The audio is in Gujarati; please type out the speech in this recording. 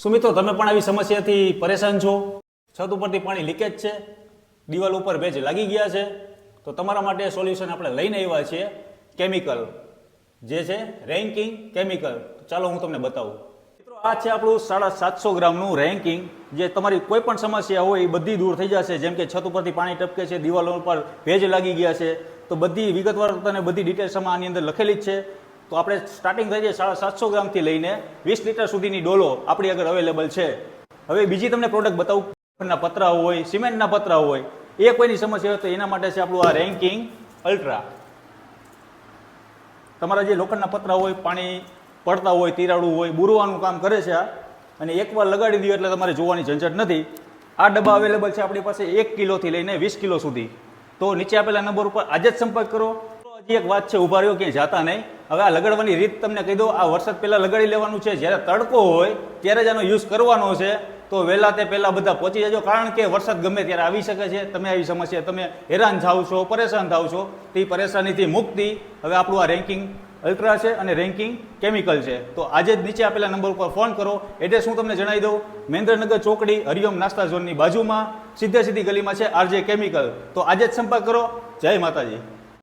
શું મિત્રો, તમે પણ આવી સમસ્યાથી પરેશાન છો? છત ઉપરથી પાણી લીકેજ છે, દિવાલ ઉપર ભેજ લાગી ગયા છે. તો તમારા માટે સોલ્યુશન આપણે લઈને આવ્યા છીએ કેમિકલ જે છે રેન્કિંગ કેમિકલ ચાલો હું તમને બતાવું. મિત્રો, આ છે આપણું સાડા સાતસો ગ્રામનું રેન્કિંગ જે તમારી કોઈ પણ સમસ્યા હોય એ બધી દૂર થઈ જશે. જેમ કે છત ઉપરથી પાણી ટપકે છે, દિવાલો ઉપર ભેજ લાગી ગયા છે. તો બધી વિગતવાર તને બધી ડિટેલ્સમાં આની અંદર લખેલી જ છે. તો આપણે સ્ટાર્ટિંગ થઈ જાય સાડા સાતસો ગ્રામથી લઈને વીસ લીટર સુધીની ડોલો આપણી આગળ અવેલેબલ છે. હવે બીજી તમને પ્રોડક્ટ બતાવું. પતરા હોય, સિમેન્ટના પતરા હોય, એ કોઈની સમસ્યા હોય તો એના માટે છે આપણું આ રેન્કિંગ અલ્ટ્રા તમારા જે લોખંડના પતરા હોય, પાણી પડતા હોય, તિરાડું હોય, બુરવાનું કામ કરે છે આ. અને એકવાર લગાડી દો એટલે તમારે જોવાની ઝંઝટ નથી. આ ડબ્બા અવેલેબલ છે આપણી પાસે એક કિલોથી લઈને વીસ કિલો સુધી. તો નીચે આપેલા નંબર ઉપર આજે જ સંપર્ક કરો. હજી એક વાત છે, ઊભા રહ્યો, ક્યાંય જાતા નહીં. હવે આ લગાડવાની રીત તમને કહી દો આ વરસાદ પહેલાં લગાડી લેવાનું છે. જ્યારે તડકો હોય, ત્યારે જ આનો યુઝ કરવાનો છે. તો વહેલા તે પહેલાં બધા પહોંચી જજો, કારણ કે વરસાદ ગમે ત્યારે આવી શકે છે. તમે આવી સમસ્યા, તમે હેરાન થાવ છો, પરેશાન થાવ છો, તે પરેશાનીથી મુક્તિ. હવે આપણું આ રેન્કિંગ અલ્ટ્રા છે અને રેન્કિંગ કેમિકલ છે. તો આજે જ નીચે આપેલા નંબર ઉપર ફોન કરો. એડ્રેસ હું તમને જણાવી દઉં. મહેન્દ્રનગર ચોકડી હરિઓમ નાસ્તા ઝોનની બાજુમાં, સીધે સીધી ગલીમાં છે આરજે કેમિકલ તો આજે જ સંપર્ક કરો. જય માતાજી.